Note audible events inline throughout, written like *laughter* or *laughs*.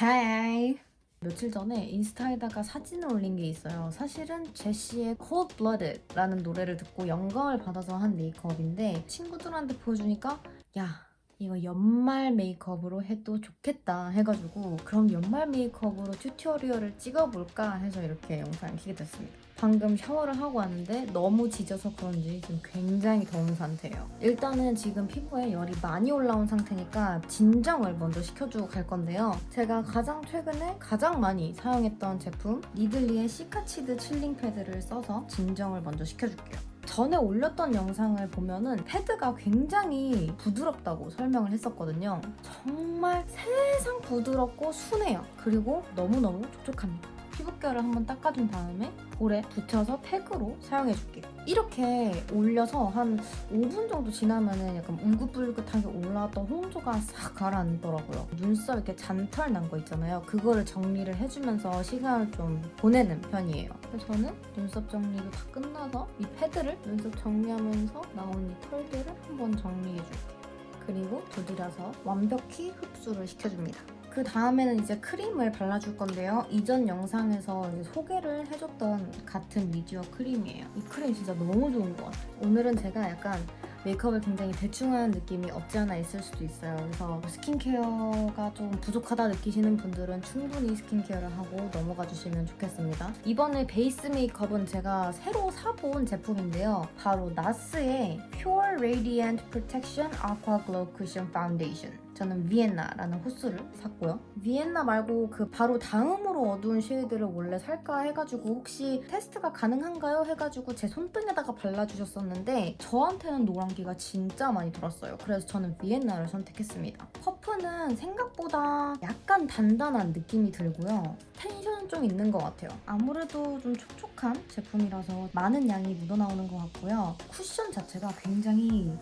하이 며칠 전에 인스타에다가 사진을 올린 게 있어요. 사실은 제시의 Cold Blooded라는 노래를 듣고 영감을 받아서 한 메이크업인데 친구들한테 보여주니까 야 이거 연말 메이크업으로 해도 좋겠다 해가지고 그럼 연말 메이크업으로 튜토리얼을 찍어볼까 해서 이렇게 영상을 키게 됐습니다. 방금 샤워를 하고 왔는데 너무 지져서 그런지 지금 굉장히 더운 상태예요. 일단은 지금 피부에 열이 많이 올라온 상태니까 진정을 먼저 시켜주고 갈 건데요. 제가 가장 최근에 가장 많이 사용했던 제품 니들리의 시카치드 칠링 패드를 써서 진정을 먼저 시켜줄게요. 전에 올렸던 영상을 보면은 패드가 굉장히 부드럽다고 설명을 했었거든요. 정말 세상 부드럽고 순해요. 그리고 너무너무 촉촉합니다. 피부결을 한번 닦아준 다음에 볼에 붙여서 팩으로 사용해줄게요. 이렇게 올려서 한 5분 정도 지나면은 약간 울긋불긋하게 올라왔던 홍조가 싹 가라앉더라고요. 눈썹 이렇게 잔털 난 거 있잖아요. 그거를 정리를 해주면서 시간을 좀 보내는 편이에요. 그래서 저는 눈썹 정리도 다 끝나서 이 패드를 눈썹 정리하면서 나온 이 털들을 한번 정리해줄게요. 그리고 두드려서 완벽히 흡수를 시켜줍니다. 그 다음에는 이제 크림을 발라줄 건데요. 이전 영상에서 소개를 해줬던 같은 미디어 크림이에요. 이 크림 진짜 너무 좋은 것 같아요. 오늘은 제가 약간 메이크업을 굉장히 대충하는 느낌이 없지 않아 있을 수도 있어요. 그래서 스킨케어가 좀 부족하다 느끼시는 분들은 충분히 스킨케어를 하고 넘어가 주시면 좋겠습니다. 이번에 베이스 메이크업은 제가 새로 사본 제품인데요. 바로 나스의 Pure Radiant Protection Aqua Glow Cushion Foundation. 저는 비엔나라는 호수를 샀고요. 비엔나 말고 그 바로 다음으로 어두운 쉐이드를 원래 살까 해가지고 혹시 테스트가 가능한가요? 해가지고 제 손등에다가 발라주셨었는데 저한테는 노란기가 진짜 많이 들었어요. 그래서 저는 비엔나를 선택했습니다. 퍼프는 생각보다 약간 단단한 느낌이 들고요. 텐션은 좀 있는 것 같아요. 아무래도 좀 촉촉한 제품이라서 많은 양이 묻어나오는 것 같고요. 쿠션 자체가 굉장히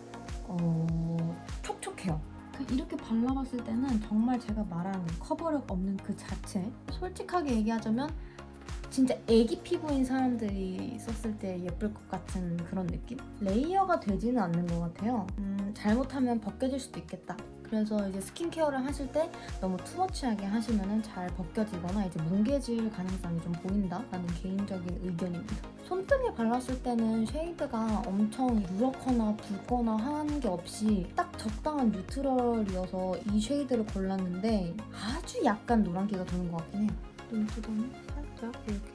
어... 촉촉해요. 그 이렇게 발라봤을 때는 정말 제가 말하는 커버력 없는 그 자체 솔직하게 얘기하자면 진짜 애기 피부인 사람들이 썼을 때 예쁠 것 같은 그런 느낌? 레이어가 되지는 않는 것 같아요 음, 잘못하면 벗겨질 수도 있겠다 그래서 이제 스킨케어를 하실 때 너무 투머치하게 하시면 잘 벗겨지거나 이제 뭉개질 가능성이 좀 보인다라는 개인적인 의견입니다. 손등에 발랐을 때는 쉐이드가 엄청 누렇거나 붉거나 한 게 없이 딱 적당한 뉴트럴이어서 이 쉐이드를 골랐는데 아주 약간 노란기가 도는 것 같긴 해요. 눈두덩이 살짝 이렇게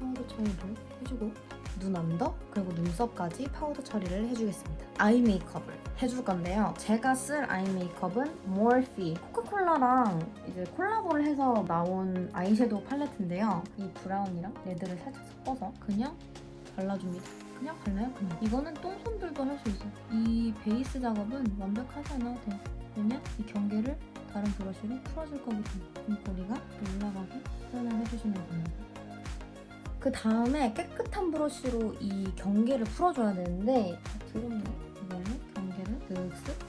파우더 처리를 해주고 눈 언더 그리고 눈썹까지 파우더 처리를 해주겠습니다. 아이 메이크업을 해줄 건데요. 제가 쓸 아이 메이크업은 모어피 코카콜라랑 이제 콜라보를 해서 나온 아이섀도우 팔레트인데요. 이 브라운이랑 레드를 살짝 섞어서 그냥 발라줍니다. 그냥 발라요 그냥. 이거는 똥손들도 할 수 있어요. 이 베이스 작업은 완벽하지 않아도 돼요. 왜냐? 이 경계를 다른 브러쉬로 풀어줄 거거든요. 입꼬리가 올라가게 표현을 해주시면 됩니다. 그 다음에 깨끗한 브러쉬로 이 경계를 풀어줘야 되는데 드럽네 이걸로 경계를 쓱쓱 풀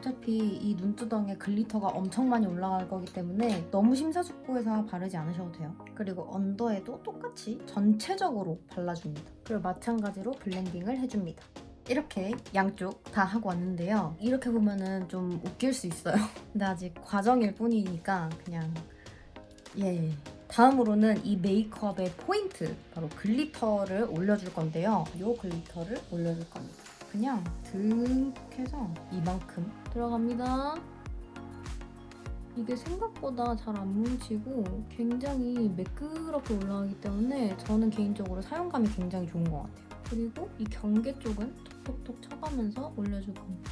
어차피 이 눈두덩이에 글리터가 엄청 많이 올라갈 거기 때문에 너무 심사숙고해서 바르지 않으셔도 돼요. 그리고 언더에도 똑같이 전체적으로 발라줍니다. 그리고 마찬가지로 블렌딩을 해줍니다. 이렇게 양쪽 다 하고 왔는데요. 이렇게 보면은 좀 웃길 수 있어요. *laughs* 근데 아직 과정일 뿐이니까 그냥 예. 다음으로는 이 메이크업의 포인트 바로 글리터를 올려줄 건데요. 이 글리터를 올려줄 겁니다. 그냥 듬해서 이만큼 들어갑니다. 이게 생각보다 잘 안 뭉치고 굉장히 매끄럽게 올라가기 때문에 저는 개인적으로 사용감이 굉장히 좋은 것 같아요. 그리고 이 경계 쪽은 톡톡톡 쳐가면서 올려줄 겁니다.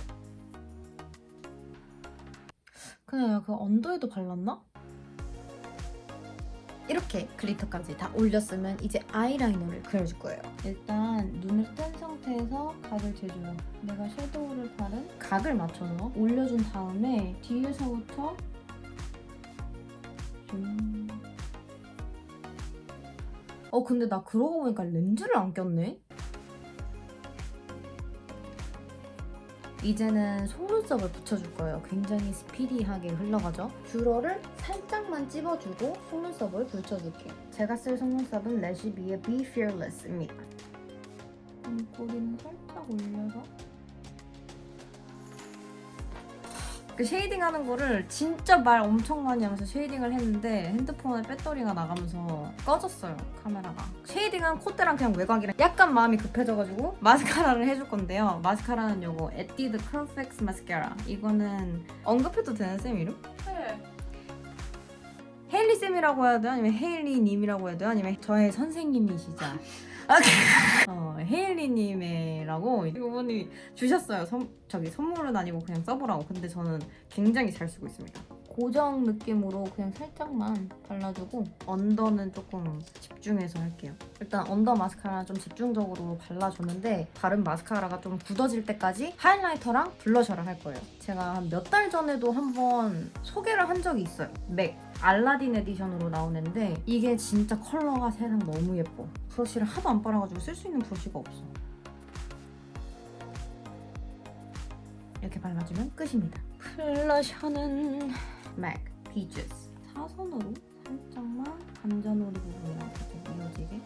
그냥 그 언더에도 발랐나? 이렇게 글리터까지 다 올렸으면 이제 아이라이너를 그려줄 거예요. 일단 눈을 뜬 상태에서 각을 재줘요. 내가 섀도우를 바른 각을 맞춰서 올려준 다음에 뒤에서부터 좀... 어 근데 나 그러고 보니까 렌즈를 안 꼈네? 이제는 속눈썹을 붙여줄 거예요. 굉장히 스피디하게 흘러가죠. 뷰러를 살짝만 찝어주고 속눈썹을 붙여줄게요. 제가 쓸 속눈썹은 레시비의 Be Fearless입니다. 입꼬리는 살짝 올려서 그 쉐이딩 하는 거를 진짜 말 엄청 많이 하면서 쉐이딩을 했는데 핸드폰에 배터리가 나가면서 꺼졌어요 카메라가 쉐이딩은 콧대랑 그냥 외곽이랑 약간 마음이 급해져가지고 마스카라를 해줄 건데요 마스카라는 요거 에뛰드 컬펙스 마스카라 이거는 언급해도 되는 쌤 이름? 네. 헤일리 쌤이라고 해야 돼요? 아니면 헤일리 님이라고 해야 돼요? 아니면 저의 선생님이시자 *laughs* 어, 헤일리 님이라고 이분이 주셨어요. 선, 저기 선물은 아니고 그냥 써보라고. 근데 저는 굉장히 잘 쓰고 있습니다 고정 느낌으로 그냥 살짝만 발라주고 언더는 조금 집중해서 할게요. 일단 언더 마스카라 좀 집중적으로 발라줬는데 다른 마스카라가 좀 굳어질 때까지 하이라이터랑 블러셔를 할 거예요. 제가 한 몇 달 전에도 한번 소개를 한 적이 있어요. 맥 알라딘 에디션으로 나오는데 이게 진짜 컬러가 세상 너무 예뻐. 브러쉬를 하도 안 빨아가지고 쓸 수 있는 브러쉬가 없어. 이렇게 발라주면 끝입니다. 블러셔는 맥 피주스. 사선으로? 살짝만 감자놀이 부분이랑 이어지게?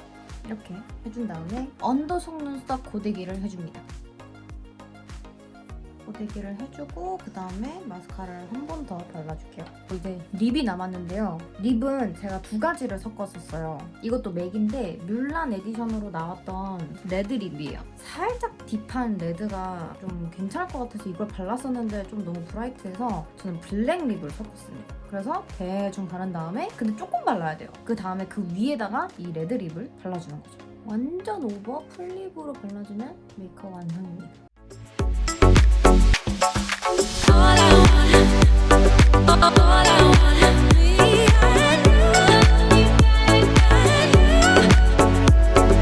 이렇게 해준 다음에 언더 속눈썹 고데기를 해줍니다 고데기를 해주고 그 다음에 마스카라를 한 번 더 발라줄게요. 이제 립이 남았는데요. 립은 제가 두 가지를 섞었었어요. 이것도 맥인데 뮬란 에디션으로 나왔던 레드 립이에요. 살짝 딥한 레드가 좀 괜찮을 것 같아서 이걸 발랐었는데 좀 너무 브라이트해서 저는 블랙 립을 섞었습니다. 그래서 대충 바른 다음에 근데 조금 발라야 돼요. 그 다음에 그 위에다가 이 레드 립을 발라주는 거죠. 완전 오버 풀립으로 발라주면 메이크업 완성입니다. All I want, all I want.